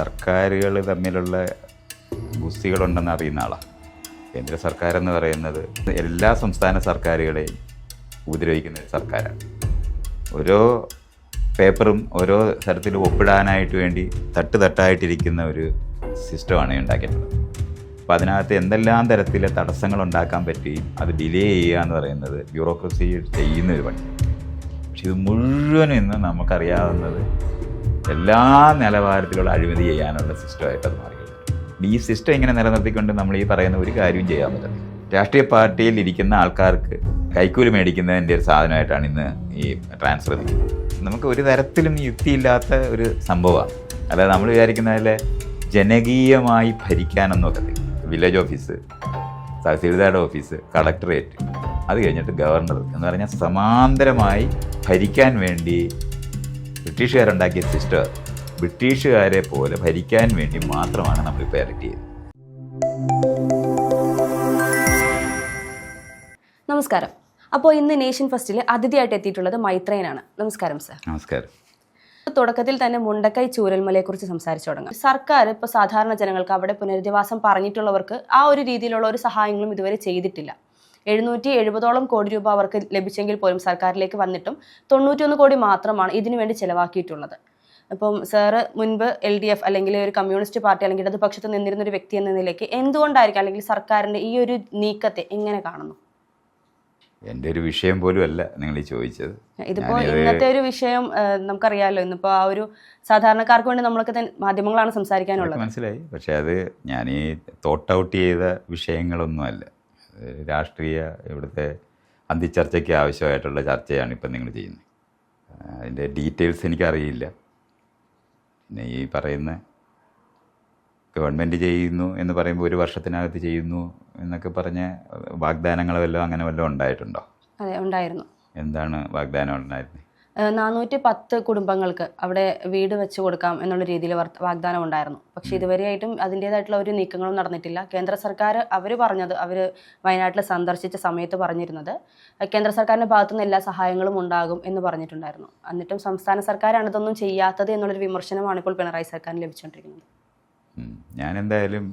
സർക്കാരുകൾ തമ്മിലുള്ള ഗുസ്തികളുണ്ടെന്ന് അറിയുന്ന ആളാണ് കേന്ദ്ര സർക്കാർ എന്ന് പറയുന്നത് എല്ലാ സംസ്ഥാന സർക്കാരുകളെയും ഉപദ്രവിക്കുന്ന ഒരു സർക്കാരാണ്. ഓരോ പേപ്പറും ഓരോ തരത്തിൽ ഒപ്പിടാനായിട്ട് വേണ്ടി തട്ട് തട്ടായിട്ടിരിക്കുന്ന ഒരു സിസ്റ്റമാണ് ഉണ്ടാക്കിയിട്ടുള്ളത്. അപ്പോൾ അതിനകത്ത് എന്തെല്ലാം തരത്തിലെ തടസ്സങ്ങൾ ഉണ്ടാക്കാൻ പറ്റുകയും അത് ഡിലേ ചെയ്യുക എന്ന് പറയുന്നത് ബ്യൂറോക്രസി ചെയ്യുന്ന ഒരു പണി പക്ഷെ ഇത് മുഴുവനും ഇന്ന് നമുക്കറിയാവുന്നത് എല്ലാ നിലവാരത്തിലുള്ള അഴിമതി ചെയ്യാനുള്ള സിസ്റ്റമായിട്ട് അത് മാറിയത് ഈ സിസ്റ്റം ഇങ്ങനെ നിലനിർത്തിക്കൊണ്ട് നമ്മൾ ഈ പറയുന്ന ഒരു കാര്യവും ചെയ്യാൻ പറ്റില്ല രാഷ്ട്രീയ പാർട്ടിയിൽ ഇരിക്കുന്ന ആൾക്കാർക്ക് കൈക്കൂലി മേടിക്കുന്നതിന്റെ ഒരു സാധനമായിട്ടാണ് ഇന്ന് ഈ ട്രാൻസ്ഫർ നിൽക്കുന്നത് നമുക്ക് ഒരു തരത്തിലും യുക്തിയില്ലാത്ത ഒരു സംഭവമാണ്. അല്ലാതെ നമ്മൾ വിചാരിക്കുന്ന പോലെ ജനകീയമായി ഭരിക്കാനൊന്നും വില്ലേജ് ഓഫീസ് തഹസീൽദാരുടെ ഓഫീസ് കളക്ടറേറ്റ് അത് കഴിഞ്ഞിട്ട് ഗവർണർ എന്ന് പറഞ്ഞാൽ സമാന്തരമായി ഭരിക്കാൻ വേണ്ടി ബ്രിട്ടീഷുകാരുണ്ടാക്കിയ സിസ്റ്റർ ബ്രിട്ടീഷുകാരെ പോലെ ഭരിക്കാൻ വേണ്ടി മാത്രമാണ് നമ്മളിപ്പോൾ ഇലക്ട് ചെയ്തത്. നമസ്കാരം. അപ്പോൾ ഇന്ന് നേഷൻ ഫസ്റ്റിൽ അതിഥിയായിട്ട് എത്തിയിട്ടുള്ളത് മൈത്രേനാണ് നമസ്കാരം സർ. നമസ്കാരം. തുടക്കത്തിൽ തന്നെ മുണ്ടക്കൈ ചൂരൽമലയെ കുറിച്ച് സംസാരിച്ചു തുടങ്ങാം. സർക്കാർ ഇപ്പോൾ സാധാരണ ജനങ്ങൾക്ക് അവിടെ പുനരധിവാസം പറഞ്ഞിട്ടുള്ളവർക്ക് ആ ഒരു രീതിയിലുള്ള ഒരു സഹായങ്ങളും ഇതുവരെ ചെയ്തിട്ടില്ല. എഴുന്നൂറ്റി എഴുപതോളം കോടി രൂപ അവർക്ക് ലഭിച്ചെങ്കിൽ പോലും സർക്കാരിലേക്ക് വന്നിട്ടും തൊണ്ണൂറ്റിയൊന്ന് കോടി മാത്രമാണ് ഇതിനുവേണ്ടി ചെലവാക്കിയിട്ടുള്ളത്. അപ്പം സാറ് മുൻപ് എൽ ഡി എഫ് അല്ലെങ്കിൽ ഒരു കമ്മ്യൂണിസ്റ്റ് പാർട്ടി അല്ലെങ്കിൽ ഇടതുപക്ഷത്ത് നിന്നിരുന്ന ഒരു വ്യക്തി എന്ന നിലയ്ക്ക് എന്തുകൊണ്ടായിരിക്കും അല്ലെങ്കിൽ സർക്കാരിന്റെ ഈ ഒരു നീക്കത്തെ എങ്ങനെ കാണുന്നു? എന്റെ ഒരു വിഷയം പോലും അല്ല നിങ്ങൾ ഈ ചോദിച്ചത്. ഇതിപ്പോൾ ഇന്നത്തെ ഒരു വിഷയം നമുക്കറിയാമല്ലോ ഇന്നിപ്പോൾ ഇന്നിപ്പോ ആ ഒരു സാധാരണക്കാർക്ക് വേണ്ടി നമ്മളൊക്കെ തന്നെ മാധ്യമങ്ങളാണ് സംസാരിക്കാനുള്ളത്. മനസ്സിലായി. പക്ഷേ അത് ഞാൻ ഈ തോട്ട് ഔട്ട് ചെയ്ത വിഷയങ്ങളൊന്നുമല്ല അത് രാഷ്ട്രീയ ഇവിടുത്തെ അന്തിച്ചർച്ചയ്ക്ക് ആവശ്യമായിട്ടുള്ള ചർച്ചയാണ് ഇപ്പം നിങ്ങൾ ചെയ്യുന്നത്. അതിന്റെ ഡീറ്റെയിൽസ് എനിക്കറിയില്ല. പിന്നെ ഈ പറയുന്ന ഗവൺമെന്റ് ചെയ്യുന്നു എന്ന് പറയുമ്പോൾ ഒരു വർഷത്തിനകത്ത് ചെയ്യുന്നു എന്നൊക്കെ പറഞ്ഞ വാഗ്ദാനങ്ങൾ വല്ലതും അങ്ങനെ വല്ലതും ഉണ്ടായിട്ടുണ്ടോ? അതെ ഉണ്ടായിരുന്നു. എന്താണ് വാഗ്ദാനം ഉണ്ടായിരുന്നത്? നാനൂറ്റി പത്ത് കുടുംബങ്ങൾക്ക് അവിടെ വീട് വെച്ച് കൊടുക്കാം എന്നുള്ള രീതിയിൽ വാഗ്ദാനം ഉണ്ടായിരുന്നു. പക്ഷേ ഇതുവരെയായിട്ടും അതിന്റേതായിട്ടുള്ള ഒരു നീക്കങ്ങളും നടന്നിട്ടില്ല. കേന്ദ്ര സർക്കാർ അവർ പറഞ്ഞത് അവർ വയനാട്ടിൽ സന്ദർശിച്ച സമയത്ത് പറഞ്ഞിരുന്നത് കേന്ദ്ര സർക്കാരിന്റെ ഭാഗത്തുനിന്ന് എല്ലാ സഹായങ്ങളും ഉണ്ടാകും എന്ന് പറഞ്ഞിട്ടുണ്ടായിരുന്നു. എന്നിട്ടും സംസ്ഥാന സർക്കാരാണ് ഇതൊന്നും ചെയ്യാത്തത് എന്നുള്ളൊരു വിമർശനമാണ് ഇപ്പോൾ പിണറായി സർക്കാരിന് ലഭിച്ചുകൊണ്ടിരിക്കുന്നത്. ഞാൻ എന്തായാലും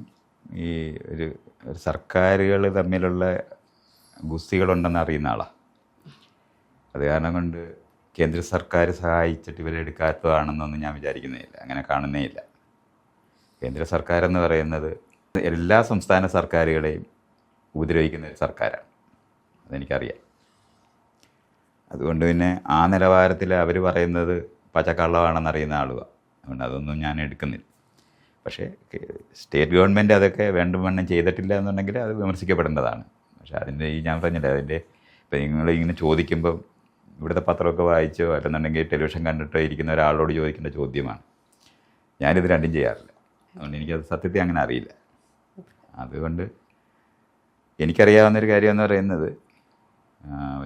ഈ ഒരു ഒരു സർക്കാരുകൾ തമ്മിലുള്ള ഗുസ്തികളുണ്ടെന്ന് അറിയുന്ന ആളാണ് അത് കാരണം കൊണ്ട് കേന്ദ്ര സർക്കാർ സഹായിച്ചിട്ട് ഇവരെ എടുക്കാത്തതാണെന്നൊന്നും ഞാൻ വിചാരിക്കുന്നില്ല അങ്ങനെ കാണുന്നേ ഇല്ല കേന്ദ്ര സർക്കാർ എന്ന് പറയുന്നത് എല്ലാ സംസ്ഥാന സർക്കാരുകളെയും ഉപദ്രവിക്കുന്ന ഒരു സർക്കാരാണ്. അതെനിക്കറിയാം. അതുകൊണ്ട് പിന്നെ ആ നിലവാരത്തിൽ അവർ പറയുന്നത് പച്ചക്കള്ളമാണെന്ന് അറിയുന്ന ആളുമാണ് അതുകൊണ്ട് അതൊന്നും ഞാൻ എടുക്കുന്നില്ല. പക്ഷേ സ്റ്റേറ്റ് ഗവൺമെന്റ് അതൊക്കെ വേണ്ടും വണ്ണം ചെയ്തിട്ടില്ല എന്നുണ്ടെങ്കിൽ അത് വിമർശിക്കപ്പെടേണ്ടതാണ്. പക്ഷേ അതിന്റെ ഈ ഞാൻ പറഞ്ഞില്ലേ അതിന്റെ ഇപ്പം നിങ്ങൾ ഇങ്ങനെ ചോദിക്കുമ്പം ഇവിടുത്തെ പത്രമൊക്കെ വായിച്ചോ അല്ലെന്നുണ്ടെങ്കിൽ ടെലിവിഷൻ കണ്ടിട്ടോ ഇരിക്കുന്ന ഒരാളോട് ചോദിക്കേണ്ട ചോദ്യമാണ്. ഞാനിത് രണ്ടും ചെയ്യാറില്ല. അതുകൊണ്ട് എനിക്കത് സത്യത്തെ അങ്ങനെ അറിയില്ല. അതുകൊണ്ട് എനിക്കറിയാവുന്നൊരു കാര്യം എന്ന് പറയുന്നത്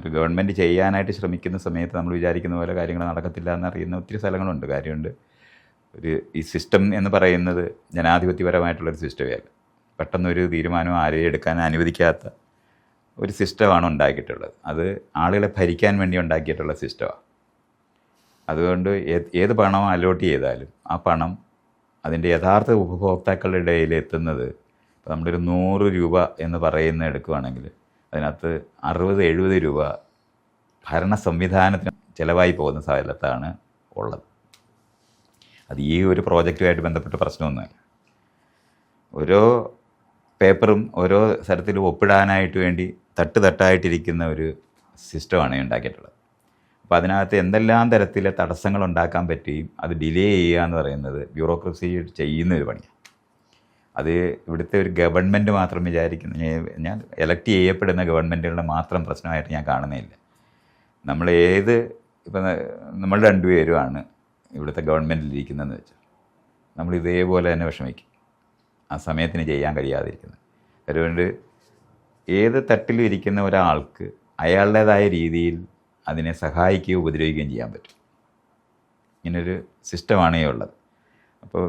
ഒരു ഗവൺമെന്റ് ചെയ്യാനായിട്ട് ശ്രമിക്കുന്ന സമയത്ത് നമ്മൾ വിചാരിക്കുന്ന പോലെ കാര്യങ്ങൾ നടക്കത്തില്ല എന്നറിയുന്ന ഒത്തിരി സ്ഥലങ്ങളുണ്ട്. കാര്യമുണ്ട്. ഒരു ഈ സിസ്റ്റം എന്ന് പറയുന്നത് ജനാധിപത്യപരമായിട്ടുള്ളൊരു സിസ്റ്റമേ അല്ല. പെട്ടെന്നൊരു തീരുമാനം ആരെയും എടുക്കാൻ അനുവദിക്കാത്ത ഒരു സിസ്റ്റമാണ് ഉണ്ടാക്കിയിട്ടുള്ളത്. അത് ആളുകളെ ഭരിക്കാൻ വേണ്ടി ഉണ്ടാക്കിയിട്ടുള്ള സിസ്റ്റമാണ്. അതുകൊണ്ട് ഏത് പണം അലോട്ട് ചെയ്താലും ആ പണം അതിന്റെ യഥാർത്ഥ ഉപഭോക്താക്കളുടെ ഇടയിൽ എത്തുന്നത് ഇപ്പോൾ നമ്മളൊരു നൂറ് രൂപ എന്ന് പറയുന്ന എടുക്കുകയാണെങ്കിൽ അതിനകത്ത് അറുപത് എഴുപത് രൂപ ഭരണ സംവിധാനത്തിന് ചിലവായി പോകുന്ന സ്ഥലത്താണ് ഉള്ളത്. അത് ഈ ഒരു പ്രോജക്റ്റുമായിട്ട് ബന്ധപ്പെട്ട പ്രശ്നമൊന്നുമല്ല. ഓരോ പേപ്പറും ഓരോ സ്ഥലത്തിൽ ഒപ്പിടാനായിട്ട് വേണ്ടി തട്ട് തട്ടായിട്ടിരിക്കുന്ന ഒരു സിസ്റ്റമാണ് ഉണ്ടാക്കിയിട്ടുള്ളത്. അപ്പോൾ അതിനകത്ത് എന്തെല്ലാം തരത്തിലെ തടസ്സങ്ങൾ ഉണ്ടാക്കാൻ പറ്റുകയും അത് ഡിലേ ചെയ്യുക എന്ന് പറയുന്നത് ബ്യൂറോക്രസി ചെയ്യുന്ന ഒരു പണിയാണ് അത് ഇവിടുത്തെ ഒരു ഗവൺമെന്റ് മാത്രം വിചാരിക്കുന്ന ഞാൻ- എലക്ട് ചെയ്യപ്പെടുന്ന ഗവൺമെന്റുകളുടെ മാത്രം പ്രശ്നമായിട്ട് ഞാൻ കാണുന്നില്ല നമ്മൾ ഏത് ഇപ്പം നമ്മൾ രണ്ടുപേരുമാണ് ഇവിടുത്തെ ഗവൺമെന്റിൽ ഇരിക്കുന്നതെന്ന് വെച്ചാൽ. നമ്മൾ ഇതേപോലെ തന്നെ വിഷമിക്കും. ആ സമയത്തിന് ചെയ്യാൻ കഴിയാതിരിക്കുന്നത്. അതുകൊണ്ട് ഏത് തട്ടിലും ഇരിക്കുന്ന ഒരാൾക്ക് അയാളുടേതായ രീതിയിൽ അതിനെ സഹായിക്കുകയും ഉപദ്രവിക്കുകയും ചെയ്യാൻ പറ്റും. ഇങ്ങനൊരു സിസ്റ്റമാണ് ഉള്ളത്. അപ്പോൾ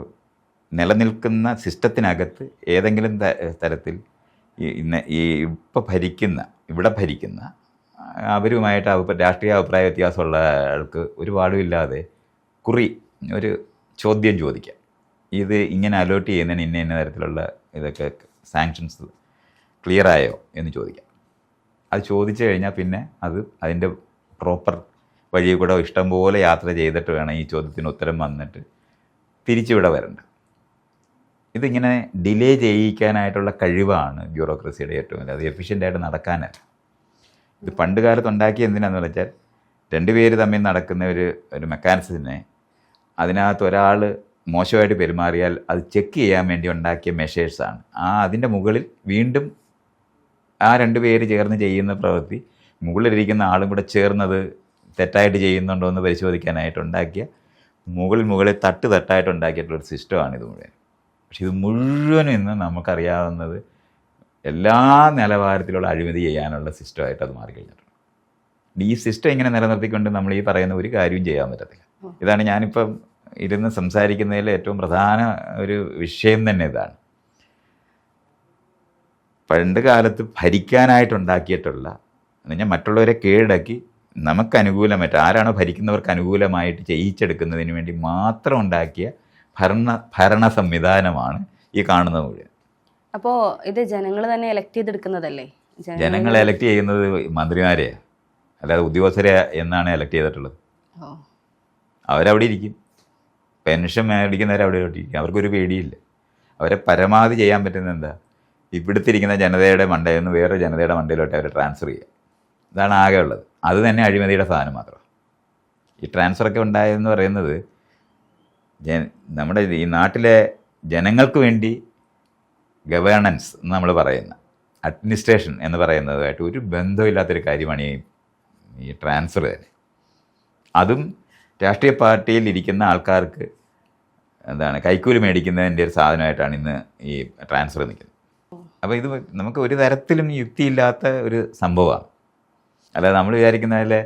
നിലനിൽക്കുന്ന സിസ്റ്റത്തിനകത്ത് ഏതെങ്കിലും തരത്തിൽ ഇന്ന് ഈ ഇപ്പോൾ ഭരിക്കുന്ന ഇവിടെ ഭരിക്കുന്ന അവരുമായിട്ട് അഭിപ്രായ രാഷ്ട്രീയ അഭിപ്രായ വ്യത്യാസമുള്ള ആൾക്ക് ഒരു പാടുമില്ലാതെ കുറി ഒരു ചോദ്യം ചോദിക്കാം. ഇത് ഇങ്ങനെ അലോട്ട് ചെയ്യുന്നതിന് ഇന്ന ഇന്ന തരത്തിലുള്ള ഇതൊക്കെ സാങ്ഷൻസ് ക്ലിയർ ആയോ എന്ന് ചോദിക്കാം. അത് ചോദിച്ചു കഴിഞ്ഞാൽ പിന്നെ അത് അതിന്റെ പ്രോപ്പർ വഴി കൂടെ ഇഷ്ടംപോലെ യാത്ര ചെയ്തിട്ട് വേണം ഈ ചോദ്യത്തിന് ഉത്തരം വന്നിട്ട് തിരിച്ചിവിടെ വരേണ്ടത് ഇതിങ്ങനെ ഡിലേ ചെയ്യിക്കാനായിട്ടുള്ള കഴിവാണ് ബ്യൂറോക്രസിയുടെ ഏറ്റവും വലിയ അത് എഫിഷ്യന്റായിട്ട് നടക്കാനല്ല. ഇത് പണ്ട് കാലത്ത് ഉണ്ടാക്കിയ എന്തിനാന്ന് വെച്ചാൽ രണ്ടുപേര് തമ്മിൽ നടക്കുന്ന ഒരു ഒരു മെക്കാനിസത്തിനെ അതിനകത്ത് ഒരാൾ മോശമായിട്ട് പെരുമാറിയാൽ അത് ചെക്ക് ചെയ്യാൻ വേണ്ടി ഉണ്ടാക്കിയ മെഷേഴ്സാണ്. ആ അതിന്റെ മുകളിൽ വീണ്ടും ആ രണ്ട് പേര് ചേർന്ന് ചെയ്യുന്ന പ്രവൃത്തി മുകളിലിരിക്കുന്ന ആളും കൂടെ ചേർന്നത് തെറ്റായിട്ട് ചെയ്യുന്നുണ്ടോ എന്ന് പരിശോധിക്കാനായിട്ട് ഉണ്ടാക്കിയ മുകളിൽ മുകളിൽ തട്ട് തട്ടായിട്ട് ഉണ്ടാക്കിയിട്ടുള്ള ഒരു സിസ്റ്റമാണ് ഇത് മുഴുവൻ. പക്ഷെ ഇത് മുഴുവനും ഇന്ന് നമുക്കറിയാവുന്നത് എല്ലാ നിലവാരത്തിലുള്ള അഴിമതി ചെയ്യാനുള്ള സിസ്റ്റമായിട്ട് അത് മാറിക്കഴിഞ്ഞിട്ടുണ്ട്. ഈ സിസ്റ്റം ഇങ്ങനെ നിലനിർത്തിക്കൊണ്ട് നമ്മൾ ഈ പറയുന്ന ഒരു കാര്യവും ചെയ്യാൻ പറ്റത്തില്ല. ഇതാണ് ഞാനിപ്പം ഇരുന്ന് സംസാരിക്കുന്നതിൽ ഏറ്റവും പ്രധാന ഒരു വിഷയം തന്നെ ഇതാണ്. പണ്ട് കാലത്ത് ഭരിക്കാനായിട്ടുണ്ടാക്കിയിട്ടുള്ള എന്നുവെച്ചാൽ മറ്റുള്ളവരെ കീഴടക്കി നമുക്ക് അനുകൂലമായിട്ട് ആരാണോ ഭരിക്കുന്നവർക്ക് അനുകൂലമായിട്ട് ചെയ്യിച്ചെടുക്കുന്നതിന് വേണ്ടി മാത്രം ഉണ്ടാക്കിയ ഭരണ ഭരണ സംവിധാനമാണ് ഈ കാണുന്ന മുഴുവൻ. അപ്പോൾ ഇത് ജനങ്ങൾ തന്നെ എലക്ട് ചെയ്തെടുക്കുന്നതല്ലേ? ജനങ്ങളെ ജനങ്ങൾ എലക്ട് ചെയ്യുന്നത് മന്ത്രിമാരെയാണ് അല്ലാതെ ഉദ്യോഗസ്ഥരെ എന്നാണ് എലക്ട് ചെയ്തിട്ടുള്ളത്. അവരവിടെ ഇരിക്കും. പെൻഷൻ മേടിക്കുന്നവർ അവിടെ ഇരിക്കും. അവർക്കൊരു പേടിയില്ല. അവരെ പരമാവധി ചെയ്യാൻ പറ്റുന്നത് എന്താ? ഇവിടുത്തെ ഇരിക്കുന്ന ജനതയുടെ മണ്ടയിൽ നിന്ന് വേറെ ജനതയുടെ മണ്ടയിലോട്ട് അവർ ട്രാൻസ്ഫർ ചെയ്യുക. ഇതാണ് ആകെ ഉള്ളത്. അത് തന്നെ അഴിമതിയുടെ സാധനം മാത്രം. ഈ ട്രാൻസ്ഫറൊക്കെ ഉണ്ടായതെന്ന് പറയുന്നത് ജന നമ്മുടെ ഈ നാട്ടിലെ ജനങ്ങൾക്ക് വേണ്ടി ഗവേണൻസ് എന്ന് നമ്മൾ പറയുന്ന അഡ്മിനിസ്ട്രേഷൻ എന്ന് പറയുന്നതുമായിട്ട് ഒരു ബന്ധമില്ലാത്തൊരു കാര്യമാണ് ഈ ഈ ട്രാൻസ്ഫർ തന്നെ. അതും രാഷ്ട്രീയ പാർട്ടിയിൽ ഇരിക്കുന്ന ആൾക്കാർക്ക് എന്താണ് കൈക്കൂലി മേടിക്കുന്നതിന്റെ ഒരു സാധനമായിട്ടാണ് ഇന്ന് ഈ ട്രാൻസ്ഫർ നിൽക്കുന്നത്. അപ്പോൾ ഇത് നമുക്ക് ഒരു തരത്തിലും യുക്തിയില്ലാത്ത ഒരു സംഭവമാണ്. അല്ലാതെ നമ്മൾ വിചാരിക്കുന്ന പോലെ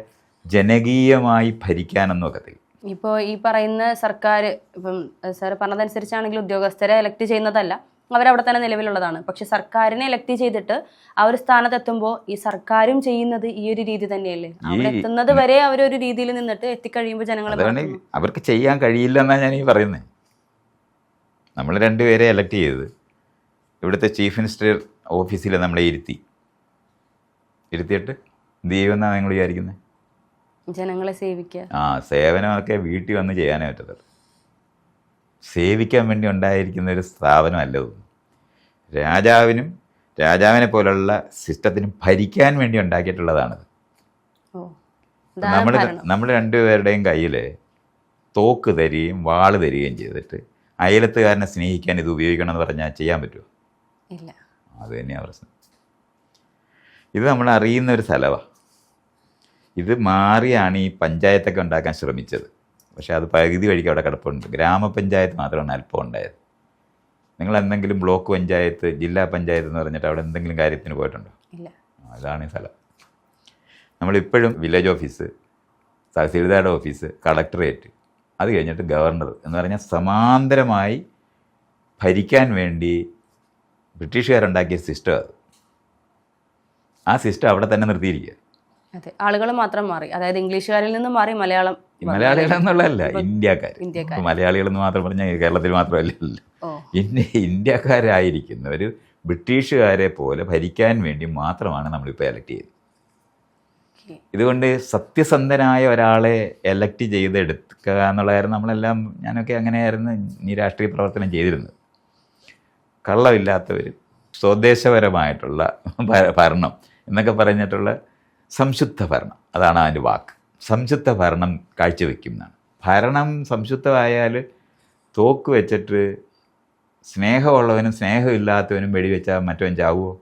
ജനകീയമായി ഭരിക്കാനൊന്നും ഒക്കത്തില്ല ഇപ്പോൾ ഈ പറയുന്ന സർക്കാർ ഇപ്പം സാർ പറഞ്ഞതനുസരിച്ചാണെങ്കിൽ ഉദ്യോഗസ്ഥരെ എലക്ട് ചെയ്യുന്നതല്ല അവരവിടെ തന്നെ നിലവിലുള്ളതാണ്. പക്ഷെ സർക്കാരിനെ എലക്ട് ചെയ്തിട്ട് ആ ഒരു സ്ഥാനത്തെത്തുമ്പോൾ ഈ സർക്കാരും ചെയ്യുന്നത് ഈ ഒരു രീതി തന്നെയല്ലേ? അവിടെ എത്തുന്നത് വരെ അവരൊരു രീതിയിൽ നിന്നിട്ട് എത്തിക്കഴിയുമ്പോൾ ജനങ്ങൾ അവർക്ക് ചെയ്യാൻ കഴിയില്ല എന്നാണ് ഞാൻ ഈ പറയുന്നത് നമ്മൾ രണ്ടുപേരെ എലക്ട് ചെയ്തത്. ഇവിടുത്തെ ചീഫ് മിനിസ്റ്റർ ഓഫീസിൽ നമ്മളെ ഇരുത്തി. ഇരുത്തിയിട്ട് ചെയ്യുമെന്നാണ് നിങ്ങൾ വിചാരിക്കുന്നത് ജനങ്ങളെ സേവിക്കുക ആ സേവനമൊക്കെ വീട്ടിൽ വന്ന് ചെയ്യാനേ പറ്റത്തുള്ളൂ. സേവിക്കാൻ വേണ്ടി ഉണ്ടായിരിക്കുന്ന ഒരു സ്ഥാപനമല്ല രാജാവിനും രാജാവിനെ പോലുള്ള സിസ്റ്റത്തിനും ഭരിക്കാൻ വേണ്ടി ഉണ്ടാക്കിയിട്ടുള്ളതാണത്. നമ്മൾ നമ്മൾ രണ്ടുപേരുടെയും കയ്യിൽ തോക്ക് തരികയും വാൾ തരികയും ചെയ്തിട്ട് അയലത്തുകാരനെ സ്നേഹിക്കാൻ ഇത് ഉപയോഗിക്കണം എന്ന് പറഞ്ഞാൽ ചെയ്യാൻ പറ്റുമോ ഇല്ല. അത് തന്നെയാണ് പ്രശ്നം. ഇത് നമ്മൾ അറിയുന്ന ഒരു സ്ഥലമാണ് ഇത് മാറിയാണ് ഈ പഞ്ചായത്തൊക്കെ ഉണ്ടാക്കാൻ ശ്രമിച്ചത്. പക്ഷേ അത് പകുതി വഴിക്ക് അവിടെ കിടപ്പുണ്ട്. ഗ്രാമപഞ്ചായത്ത് മാത്രമാണ് അല്പം ഉണ്ടായത്. നിങ്ങൾ എന്തെങ്കിലും ബ്ലോക്ക് പഞ്ചായത്ത് ജില്ലാ പഞ്ചായത്ത് എന്ന് പറഞ്ഞിട്ട് അവിടെ എന്തെങ്കിലും കാര്യത്തിന് പോയിട്ടുണ്ടോ? ഇല്ല. അതാണ് ഈ സ്ഥലം. നമ്മളിപ്പോഴും വില്ലേജ് ഓഫീസ് തഹസീൽദാരുടെ ഓഫീസ് കളക്ടറേറ്റ് അത് കഴിഞ്ഞിട്ട് ഗവർണർ എന്ന് പറഞ്ഞാൽ സമാന്തരമായി ഭരിക്കാൻ വേണ്ടി ബ്രിട്ടീഷുകാരുണ്ടാക്കിയ സിസ്റ്റം ആ സിസ്റ്റം അവിടെ തന്നെ നിർത്തിയിരിക്കുക. അതെ ആളുകൾ മാത്രം മാറി. അതായത് ഇംഗ്ലീഷുകാരിൽ നിന്ന് മാറി മലയാളം മലയാളികൾ എന്നുള്ളതല്ല ഇന്ത്യക്കാർ ഇന്ത്യക്കാർ. എന്ന് മാത്രം പറഞ്ഞാൽ കേരളത്തിൽ മാത്രമല്ല. ഇന്ത്യ ഇന്ത്യക്കാരായിരിക്കുന്നവർ ബ്രിട്ടീഷുകാരെ പോലെ ഭരിക്കാൻ വേണ്ടി മാത്രമാണ് നമ്മളിപ്പോൾ എലക്ട് ചെയ്തത് ഇതുകൊണ്ട് സത്യസന്ധനായ ഒരാളെ എലക്ട് ചെയ്തെടുക്കുക എന്നുള്ളതായിരുന്നു നമ്മളെല്ലാം ഞാനൊക്കെ അങ്ങനെയായിരുന്നു ഈ രാഷ്ട്രീയ പ്രവർത്തനം ചെയ്തിരുന്നത്. കള്ളമില്ലാത്തവർ സ്വദേശപരമായിട്ടുള്ള ഭരണം എന്നൊക്കെ പറഞ്ഞിട്ടുള്ള സംശുദ്ധ ഭരണം. അതാണ് അതിന്റെ വാക്ക്. സംശുദ്ധ ഭരണം കാഴ്ചവെക്കും എന്നാണ്. ഭരണം സംശുദ്ധമായാൽ തോക്ക് വെച്ചിട്ട് സ്നേഹമുള്ളവനും സ്നേഹമില്ലാത്തവനും വെടിവെച്ചാൽ മറ്റവൻ ചാവുമോ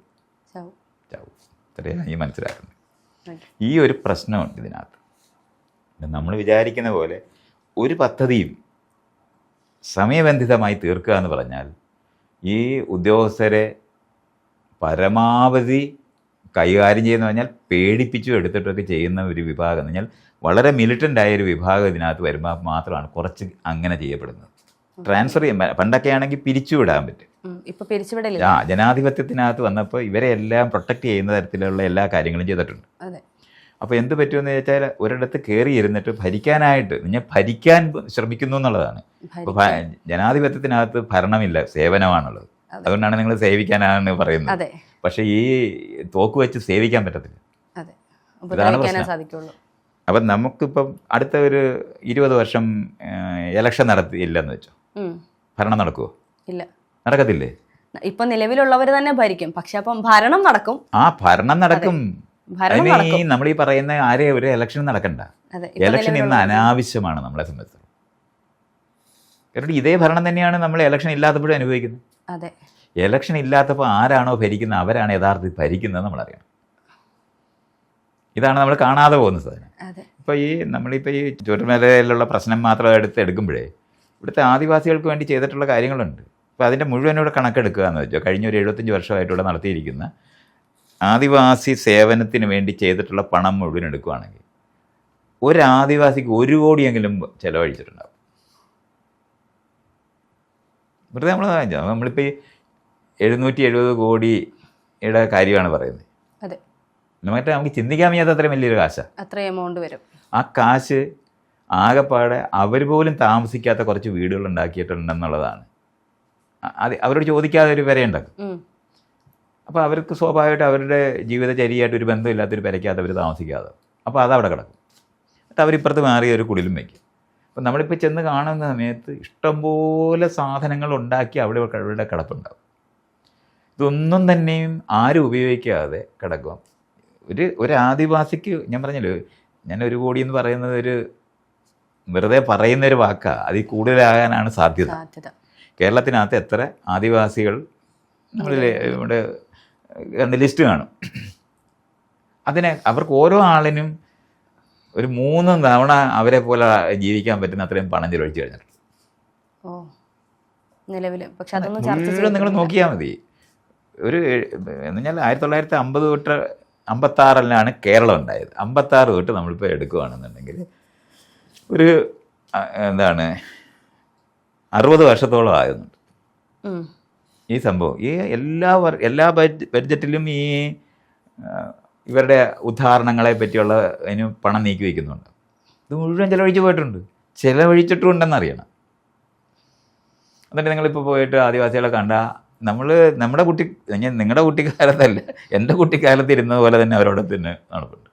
ചാവും. ചാവും. ഇത്രയാണ് ഈ മനസ്സിലാക്കുന്നത്. ഈ ഒരു പ്രശ്നമുണ്ട് ഇതിനകത്ത്. നമ്മൾ വിചാരിക്കുന്ന പോലെ ഒരു പദ്ധതിയും സമയബന്ധിതമായി തീർക്കുക എന്ന് പറഞ്ഞാൽ ഈ ഉദ്യോഗസ്ഥരെ പരമാവധി കൈകാര്യം ചെയ്യുന്ന പറഞ്ഞാൽ പേടിപ്പിച്ചു എടുത്തിട്ടൊക്കെ ചെയ്യുന്ന ഒരു വിഭാഗം എന്ന് പറഞ്ഞാൽ വളരെ മിലിറ്റന്റ് ആയ ഒരു വിഭാഗം ഇതിനകത്ത് വരുമ്പോൾ മാത്രമാണ് കുറച്ച് അങ്ങനെ ചെയ്യപ്പെടുന്നത്. ട്രാൻസ്ഫർ ചെയ്യാൻ പണ്ടൊക്കെ ആണെങ്കിൽ പിരിച്ചുവിടാൻ പറ്റും. ആ ജനാധിപത്യത്തിനകത്ത് വന്നപ്പോൾ ഇവരെ എല്ലാം പ്രൊട്ടക്ട് ചെയ്യുന്ന തരത്തിലുള്ള എല്ലാ കാര്യങ്ങളും ചെയ്തിട്ടുണ്ട്. അതെ. അപ്പോൾ എന്ത് പറ്റുമെന്ന് ചോദിച്ചാൽ ഒരിടത്ത് കയറി ഇരുന്നിട്ട് ഭരിക്കാനായിട്ട് ഞാൻ ഭരിക്കാൻ ശ്രമിക്കുന്നു എന്നുള്ളതാണ്. അപ്പോൾ ജനാധിപത്യത്തിനകത്ത് ഭരണമില്ല സേവനമാണുള്ളത്. അതെ. അതുകൊണ്ടാണ് നിങ്ങൾ സേവിക്കാനാണെന്ന് പറയുന്നത്. പക്ഷേ ഈ തോക്ക് വെച്ച് സേവിക്കാൻ പറ്റത്തില്ല. പ്രശ്നം. സാധിക്കുള്ളൂ. അപ്പം നമുക്കിപ്പം അടുത്ത ഒരു ഇരുപത് വർഷം ഇലക്ഷൻ നടത്തിയില്ലെന്ന് വെച്ചോ. ഭരണം നടക്കുമോ ഇല്ല. നടക്കത്തില്ലേ? ഇപ്പൊ നിലവിലുള്ളവർ തന്നെ ഭരിക്കും. പക്ഷെ അപ്പം ഭരണം നടക്കും. ആ ഭരണം നടക്കും. നമ്മൾ ഈ പറയുന്ന ആരെ ഒരു ഇലക്ഷൻ നടക്കണ്ട. ഇലക്ഷൻ ഇന്ന് അനാവശ്യമാണ് നമ്മളെ സംബന്ധിച്ച്. കാരണം ഇതേ ഭരണം തന്നെയാണ് നമ്മൾ ഇലക്ഷൻ ഇല്ലാത്തപ്പോഴും അനുഭവിക്കുന്നത്. അതെ. ഇലക്ഷൻ ഇല്ലാത്തപ്പോൾ ആരാണോ ഭരിക്കുന്നത് അവരാണ് യഥാർത്ഥത്തിൽ ഭരിക്കുന്നത് നമ്മളറിയണം. ഇതാണ് നമ്മൾ കാണാതെ പോകുന്നത് ഇപ്പോൾ ഈ നമ്മളിപ്പോൾ ഈ ചുരുമലയിലുള്ള പ്രശ്നം മാത്രം എടുത്ത് എടുക്കുമ്പോഴേ ഇവിടുത്തെ ആദിവാസികൾക്ക് വേണ്ടി ചെയ്തിട്ടുള്ള കാര്യങ്ങളുണ്ട്. അപ്പോൾ അതിന്റെ മുഴുവനോട് കണക്കെടുക്കുക എന്ന് വെച്ചോ കഴിഞ്ഞ ഒരു എഴുപത്തഞ്ച് വർഷമായിട്ടുള്ള നടത്തിയിരിക്കുന്ന ആദിവാസി സേവനത്തിന് വേണ്ടി ചെയ്തിട്ടുള്ള പണം മുഴുവൻ എടുക്കുകയാണെങ്കിൽ ഒരു ആദിവാസിക്ക് ഒരു കോടിയെങ്കിലും ചിലവഴിച്ചിട്ടുണ്ടാവും. വെറുതെ നമ്മൾ നമ്മളിപ്പോൾ ഈ എഴുന്നൂറ്റി എഴുപത് കോടിയുടെ കാര്യമാണ് പറയുന്നത്. അതെ. മറ്റേ നമുക്ക് ചിന്തിക്കാൻ വയ്യാത്ത അത്രയും വലിയൊരു കാശാണ് അത്ര എമൗണ്ട് വരും. ആ കാശ് ആകെപ്പാടെ അവർ പോലും താമസിക്കാത്ത കുറച്ച് വീടുകൾ ഉണ്ടാക്കിയിട്ടുണ്ടെന്നുള്ളതാണ്. അത് അവരോട് ചോദിക്കാതെ ഒരു വരെ ഉം. അപ്പോൾ അവർക്ക് സ്വാഭാവികമായിട്ട് അവരുടെ ജീവിതചര്യയായിട്ട് ഒരു ബന്ധമില്ലാത്തൊരു പെരയ്ക്കകത്ത് അവർ താമസിക്കാതെ. അപ്പോൾ അതവിടെ കിടക്കും. എന്നിട്ട് അവരിപ്പുറത്ത് മാറി ഒരു കുടിലും വയ്ക്കും. അപ്പോൾ നമ്മളിപ്പോൾ ചെന്ന് കാണുന്ന സമയത്ത് ഇഷ്ടംപോലെ സാധനങ്ങൾ ഉണ്ടാക്കി അവിടെ അവരുടെ കിടപ്പുണ്ടാവും. ഇതൊന്നും തന്നെയും ആരും ഉപയോഗിക്കാതെ കിടക്കും. ഒരു ഒരു ആദിവാസിക്ക് ഞാൻ പറഞ്ഞല്ലോ ഞാൻ ഒരു കോടി എന്ന് പറയുന്നത് ഒരു വെറുതെ പറയുന്ന ഒരു വാക്കാണ് അതിൽ കൂടുതലാകാനാണ് സാധ്യത. കേരളത്തിനകത്ത് എത്ര ആദിവാസികൾ നമ്മളിൽ ഇവിടെ രണ്ട് ലിസ്റ്റ് കാണും. അതിനെ അവർക്ക് ഓരോ ആളിനും ഒരു മൂന്ന് തവണ അവരെ പോലെ ജീവിക്കാൻ പറ്റുന്ന അത്രയും പണം ചെലവഴിച്ചു കഴിഞ്ഞിട്ടുണ്ട് പക്ഷെ അതൊന്നും നിങ്ങൾ നോക്കിയാൽ മതി. ഒരു എന്ന് പറഞ്ഞാൽ ആയിരത്തി തൊള്ളായിരത്തി അമ്പത് തൊട്ട് അമ്പത്താറിലാണ് കേരളം ഉണ്ടായത്. അമ്പത്താറ് തൊട്ട് നമ്മളിപ്പോൾ എടുക്കുകയാണെന്നുണ്ടെങ്കിൽ ഒരു എന്താണ് അറുപത് വർഷത്തോളം ആകുന്നുണ്ട്. ഈ സംഭവം. ഈ എല്ലാ എല്ലാ ബഡ്ജറ്റിലും ഈ ഇവരുടെ ഉദാഹരണങ്ങളെ പറ്റിയുള്ള അതിന് പണം നീക്കി വയ്ക്കുന്നുണ്ട് ഇത് മുഴുവൻ ചിലവഴിച്ച് പോയിട്ടുണ്ട്. ചിലവഴിച്ചിട്ടുണ്ടെന്ന് അറിയണം എന്നിട്ട് നിങ്ങളിപ്പോൾ പോയിട്ട് ആദിവാസികളെ കണ്ട നമ്മൾ നമ്മുടെ കുട്ടി ഞാൻ നിങ്ങളുടെ കുട്ടിക്കാലത്തല്ല എന്റെ കുട്ടിക്കാലത്ത് ഇരുന്നത് പോലെ തന്നെ അവരോട് തന്നെ നടപ്പുണ്ട്.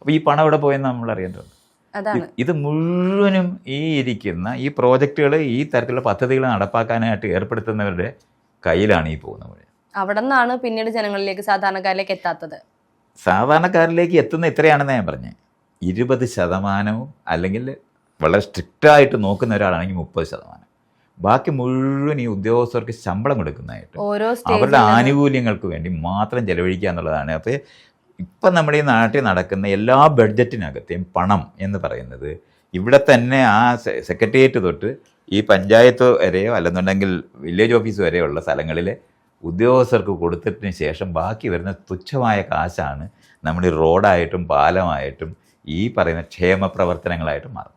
അപ്പോൾ ഈ പണം ഇവിടെ പോയെന്ന് നമ്മൾ അറിയേണ്ടത് അതാണ്. ഇത് മുഴുവനും ഈ ഇരിക്കുന്ന ഈ പ്രോജക്റ്റുകൾ ഈ തരത്തിലുള്ള പദ്ധതികൾ നടപ്പാക്കാനായിട്ട് ഏർപ്പെടുത്തുന്നവരുടെ കയ്യിലാണ് ഈ മുഴുവൻ. അവിടെ നിന്നാണ് പിന്നീട് ജനങ്ങളിലേക്ക് സാധാരണക്കാരിലേക്ക് എത്താത്തത്? സാധാരണക്കാരിലേക്ക് എത്തുന്ന ഇത്രയാണെന്ന് ഞാൻ പറഞ്ഞത് ഇരുപത് ശതമാനവും അല്ലെങ്കിൽ വളരെ സ്ട്രിക്റ്റായിട്ട് നോക്കുന്ന ഒരാളാണെങ്കിൽ മുപ്പത് ശതമാനം. ബാക്കി മുഴുവൻ ഈ ഉദ്യോഗസ്ഥർക്ക് ശമ്പളം കൊടുക്കുന്നതായിട്ട് ഓരോ അവരുടെ ആനുകൂല്യങ്ങൾക്ക് വേണ്ടി മാത്രം ചെലവഴിക്കുക എന്നുള്ളതാണ്. അപ്പോൾ ഇപ്പം നമ്മുടെ ഈ നാട്ടിൽ നടക്കുന്ന എല്ലാ ബഡ്ജറ്റിനകത്തെയും പണം എന്ന് പറയുന്നത് ഇവിടെ തന്നെ ആ സെക്രട്ടേറിയറ്റ് തൊട്ട് ഈ പഞ്ചായത്ത് വരെയോ അല്ലെന്നുണ്ടെങ്കിൽ വില്ലേജ് ഓഫീസ് വരെയുള്ള സ്ഥലങ്ങളിൽ ഉദ്യോഗസ്ഥർക്ക് കൊടുത്തതിന് ശേഷം ബാക്കി വരുന്ന തുച്ഛമായ കാശാണ് നമ്മൾ ഈ റോഡായിട്ടും പാലമായിട്ടും ഈ പറയുന്ന ക്ഷേമ പ്രവർത്തനങ്ങളായിട്ടും മാറും